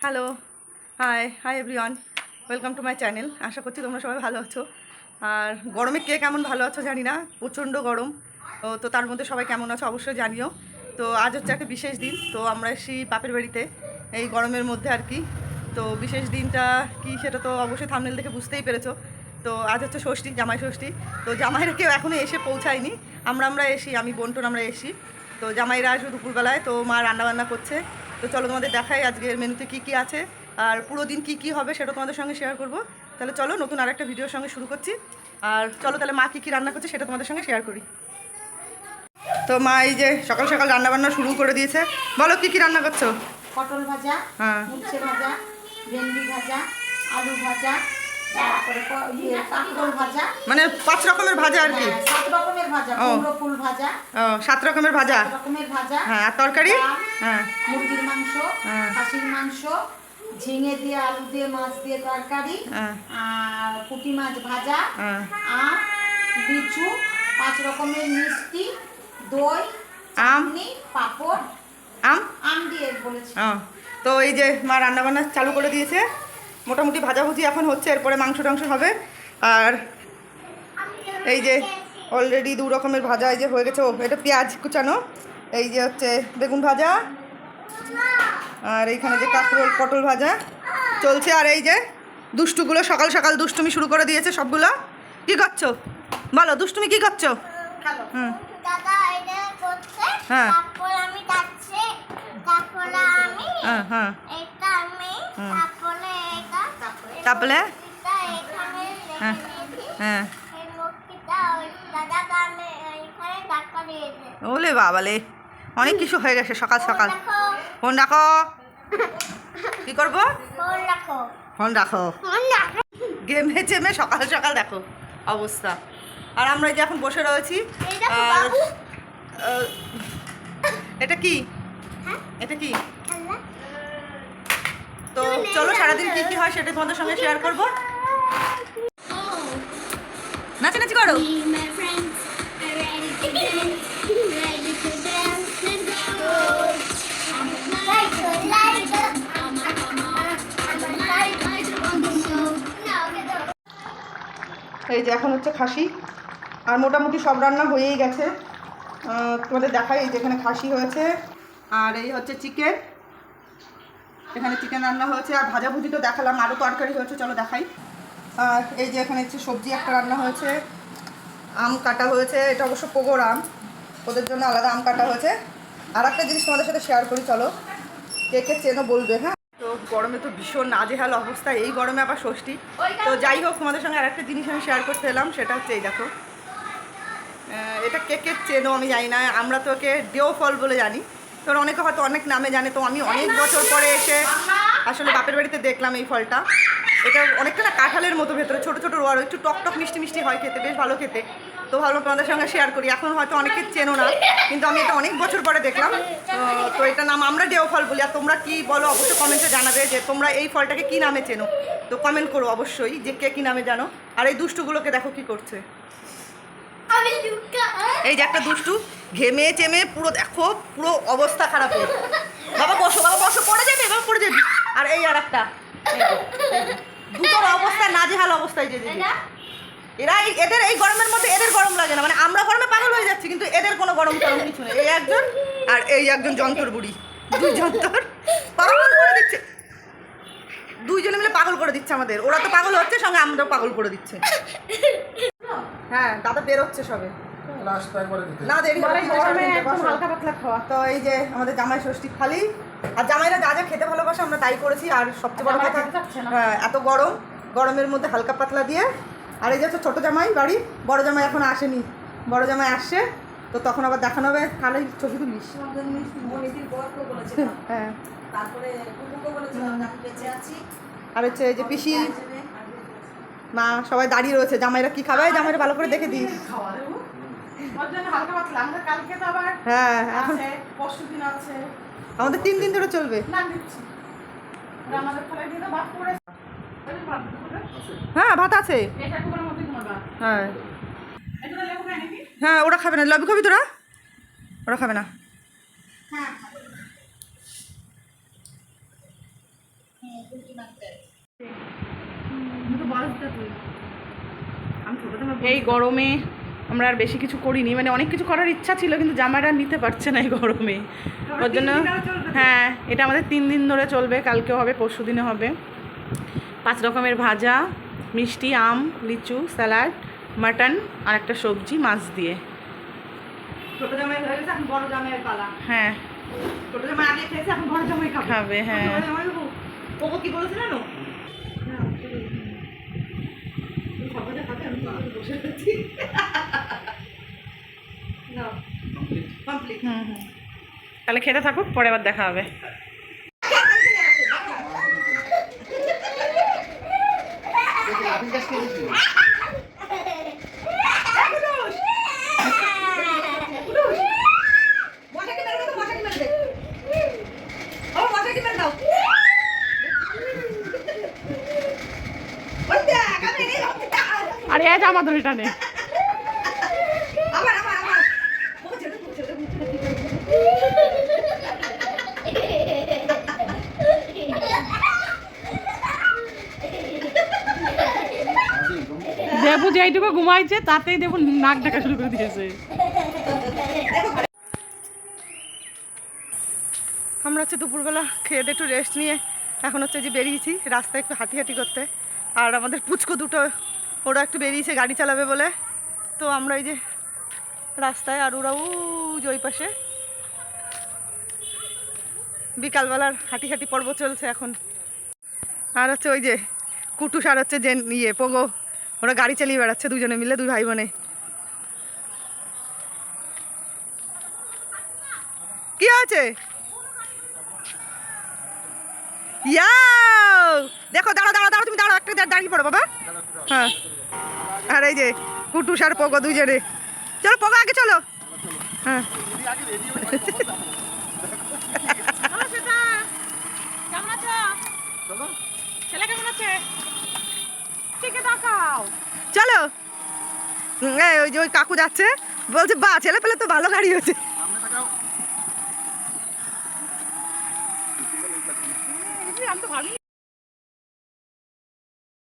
Hello hi hi everyone welcome to my channel আশা করছি তোমরা সবাই ভালো আছো। আর গরমে কে কেমন ভালো আছো জানি না, প্রচণ্ড গরম। তো তার মধ্যে সবাই কেমন আছো অবশ্যই জানিও। তো, আজ হচ্ছে একটা বিশেষ দিন। তো, আমরা এসেছি বাপের বাড়িতে, এই গরমের মধ্যে আর কি। তো, বিশেষ দিনটা কি সেটা তো অবশ্যই থামনেল দেখে বুঝতেই পেরেছ। তো আজ হচ্ছে ষষ্ঠী জামাই ষষ্ঠী। তো জামাইরা কেউ এখনও এসে পৌঁছায়নি। আমরা আমরা এসি আমি বন্টন আমরা এসি। তো জামাইরা আসবে দুপুরবেলায় তো মা রান্নাবান্না করছে। তো চলো তোমাদের দেখাই আজকের মেনুতে কি কি আছে। আর পুরো দিন কি কি হবে সেটা তোমাদের সঙ্গে শেয়ার করব। তাহলে চলো নতুন আরেকটা ভিডিওর সঙ্গে শুরু করছি। আর চলো তাহলে মা কী কী রান্না করছে সেটা তোমাদের সঙ্গে শেয়ার করি। তো মা এই যে সকাল সকাল রান্না বান্না শুরু করে দিয়েছে। বলো কি কি রান্না করছ? পটল ভাজা হ্যাঁ। ভাজা ভেন্ডি ভাজা আলু ভাজা ইয়ে মানে পাঁচ রকমের ভাজা আর কি? হ্যাঁ, সাত রকমের ভাজা কুমড়ো ফুল ভাজা। ও সাত রকমের ভাজা? রকমের ভাজা। হ্যাঁ আর তরকারি? হ্যাঁ। মুরগির মাংস হ্যাঁ। খাসির মাংস ঝিঙে দিয়ে আলু দিয়ে মাছ দিয়ে তরকারি আর পুঁটি মাছ ভাজা আম লিচু পাঁচ রকমের মিষ্টি দই আম? চাটনি পাঁপড়। আম? আম দিয়ে বলেছি। তো এই যে মা রান্নাবান্না চালু করে দিয়েছে। মোটামুটি ভাজাভুজি এখন হচ্ছে এরপরে মাংস টাংস হবে। আর এই যে অলরেডি দু রকমের ভাজা এই যে হয়ে গেছে ও এটা পেঁয়াজ কুচানো এই যে হচ্ছে বেগুন ভাজা আর এইখানে যে কাঁকরোল পটল ভাজা। চলছে আর এই যে দুষ্টুগুলো সকাল সকাল দুষ্টুমি শুরু করে দিয়েছে সবগুলো। কি করছ? বলো দুষ্টুমি কি করছ? হুম। হ্যাঁ। আমি হ্যাঁ হ্যাঁ এটা আমি হুম। তারপরে এটা তারপরে? হ্যাঁ। হ্যাঁ। ওলে বাবালে অনেক কিছু হয়ে গেছে সকাল সকাল। ফোন রাখো। কি করব? ফোন রাখো। গেমে চেমে সকাল সকাল দেখো অবস্থা। আর আমরা এই যে এখন বসে রয়েছি আর এটা কি? হ্যাঁ? এটা কি? খেলনা? তো চলো সারাদিন কি কি হয় সেটা তোমাদের সঙ্গে শেয়ার করব। নাচানাচি করো। এই যে এখন হচ্ছে খাসি। আর মোটামুটি সব রান্না হয়েই গেছে। তোমাদের দেখাই এই যে এখানে খাসি হয়েছে। আর এই হচ্ছে চিকেন এখানে চিকেন রান্না হয়েছে, আর ভাজাভুজি তো দেখালাম, আরও তরকারি হয়েছে, চলো দেখাই। আর এই যে এখানে হচ্ছে সবজি একটা রান্না হয়েছে, আম কাটা হয়েছে, এটা অবশ্য পোগোর আম, ওদের জন্য আলাদা আম কাটা হয়েছে। আর একটা জিনিস তোমাদের সাথে শেয়ার করি, চলো। কে কে চেনো বলবে হ্যাঁ? তো গরমে তো ভীষণ নাজেহাল অবস্থা, এই গরমে আবার ষষ্ঠী। তো যাই হোক, তোমাদের সঙ্গে আর একটা জিনিস আমি শেয়ার করতে এলাম, সেটা হচ্ছে এই দেখো। এটা কে কে চেনো আমি জানি না, আমরা তো ওকে দেও ফল বলে জানি। তো অনেকে হয়তো অনেক নামে জানে, তো আমি অনেক বছর পরে এসে আসলে বাপের বাড়িতে দেখলাম এই ফলটা। এটা অনেকটা না কাঁঠালের মতো ভেতরে, ছোটো ছোটো রোয়ার, একটু টক টক মিষ্টি মিষ্টি হয় খেতে, বেশ ভালো খেতে। তো ভালো তোমাদের সঙ্গে শেয়ার করি। এখন হয়তো অনেকে চেনো না, কিন্তু আমি এটা অনেক বছর পরে দেখলাম। তো- এটা নাম আমরা ডেও ফল বলি। আর তোমরা কি বলো, অবশ্যই কমেন্টে জানাবে যে তোমরা এই ফলটাকে কি নামে চেনো। তো কমেন্ট করো অবশ্যই যে কে কি নামে জানো। আর এই দুষ্টুগুলোকে দেখো কি করছে। এই যে একটা দুষ্টু ঘেমে চেমে পুরো দেখো পুরো অবস্থা খারাপ হয়ে বাবা বসো বাবা বসো পড়ে যাবে বাবা পড়ে যাবে। আর এই আর একটা। দুটোর অবস্থা নাজেহাল অবস্থায় যে দিদি। এরা এই- এদের এই গরমের মধ্যে এদের গরম লাগে না। মানে আমরা গরমে পাগল হয়ে যাচ্ছি কিন্তু এদের কোনো গরম টরম কিছু নেই। এই একজন আর এই একজন যন্তর বুড়ি। দুই যন্তর। পাগল করে দিচ্ছে। দুইজনে মিলে পাগল করে দিচ্ছে আমাদের। ওরা তো পাগল হচ্ছে সঙ্গে আমরাও পাগল করে দিচ্ছে। হ্যাঁ দাদা বেরোচ্ছে সবে। না দেরি। হালকা পাতলা খাওয়া। তো এই যে আমাদের জামাই ষষ্ঠী থালি। আর জামাইরা যা যা খেতে ভালোবাসে আমরা তাই করেছি। আর সবচেয়ে বড় কথা। হ্যাঁ এত গরম। গরমের মধ্যে হালকা পাতলা দিয়ে। আর এই যে হচ্ছে ছোটো জামাই বাড়ি বড় জামাই এখন আসেনি। বড় জামাই আসছে তো তখন আবার দেখানো হবে। তাহলে ছবি তুলিস হ্যাঁ। আর হচ্ছে এই যে পিসি মা সবাই দাঁড়িয়ে রয়েছে। জামাইরা কি খাবে? জামাইরা ভালো করে দেখে দিস। হ্যাঁ এখন আমাদের তিন দিন ধরে চলবে। না দিচ্ছি। ওরা আমাদের ফলে দিয়ে ভাত করে হ্যাঁ ভাত আছে। হ্যাঁ। হ্যাঁ ওরা খাবে না। লবি খাবি তোরা? ওরা খাবে না। হ্যাঁ হ্যাঁ এই গরমে আমরা আর বেশি কিছু করিনি। মানে অনেক কিছু করার ইচ্ছা ছিল কিন্তু জামাইরা নিতে পারছে না এই গরমে। ওর জন্য হ্যাঁ এটা আমাদের তিন দিন ধরে চলবে কালকেও হবে পরশু দিনে হবে। পাঁচ রকমের ভাজা মিষ্টি আম লিচু স্যালাড মাটন আর একটা সবজি মাছ দিয়ে। হয়ে হ্যাঁ। খাবে। হ্যাঁ। ওকে কি বলেছে জানো? খাবে আমি বসে তাহলে খেতে থাকুক পরে আবার দেখা হবে। মশাকে মেরে দাও মশাকে মেরে দে ও মশাকে মেরে দাও ওই দেখ আমি এই আর এই জামা ধরে টানে। দেবু যেইটুকু ঘুমাইছে তাতেই দেবু নাক ডাকা শুরু করে দিয়েছে। আমরা হচ্ছে দুপুরবেলা খেয়ে দিয়ে একটু রেস্ট নিয়ে এখন হচ্ছে যে বেরিয়েছি রাস্তায় একটু হাঁটি হাঁটি করতে। আর আমাদের পুচকো দুটো ওরা একটু বেরিয়েছে, গাড়ি চালাবে বলে। তো আমরা এই যে রাস্তায় আর ওরা যে ওই পাশে। বিকালবেলার হাঁটি হাঁটি পর্ব চলছে এখন। আর হচ্ছে ওই যে কুটুস আর হচ্ছে যে ইয়ে পোগো, ওরা গাড়ি চালিয়ে বেড়াচ্ছে দুজনে মিলে, দুই ভাই বোনে কি আছে ইয়াও দেখো দাঁড়া দাঁড়া দাঁড়া তুমি দাঁড়াও একটা দাঁড়িয়ে পড়ো বাবা। হ্যাঁ। আর এই যে কুটুস আর পোগো দুজনে। চলো পোগো আগে চলো। হ্যাঁ। কেমন আছো? ছেলে কেমন আছে? ঠিক দেখাও। চলো। ওই যে ওই কাকু যাচ্ছে। বলছে বা ছেলে পেলে তো ভালো গাড়ি হচ্ছে। আমি তো ভাবি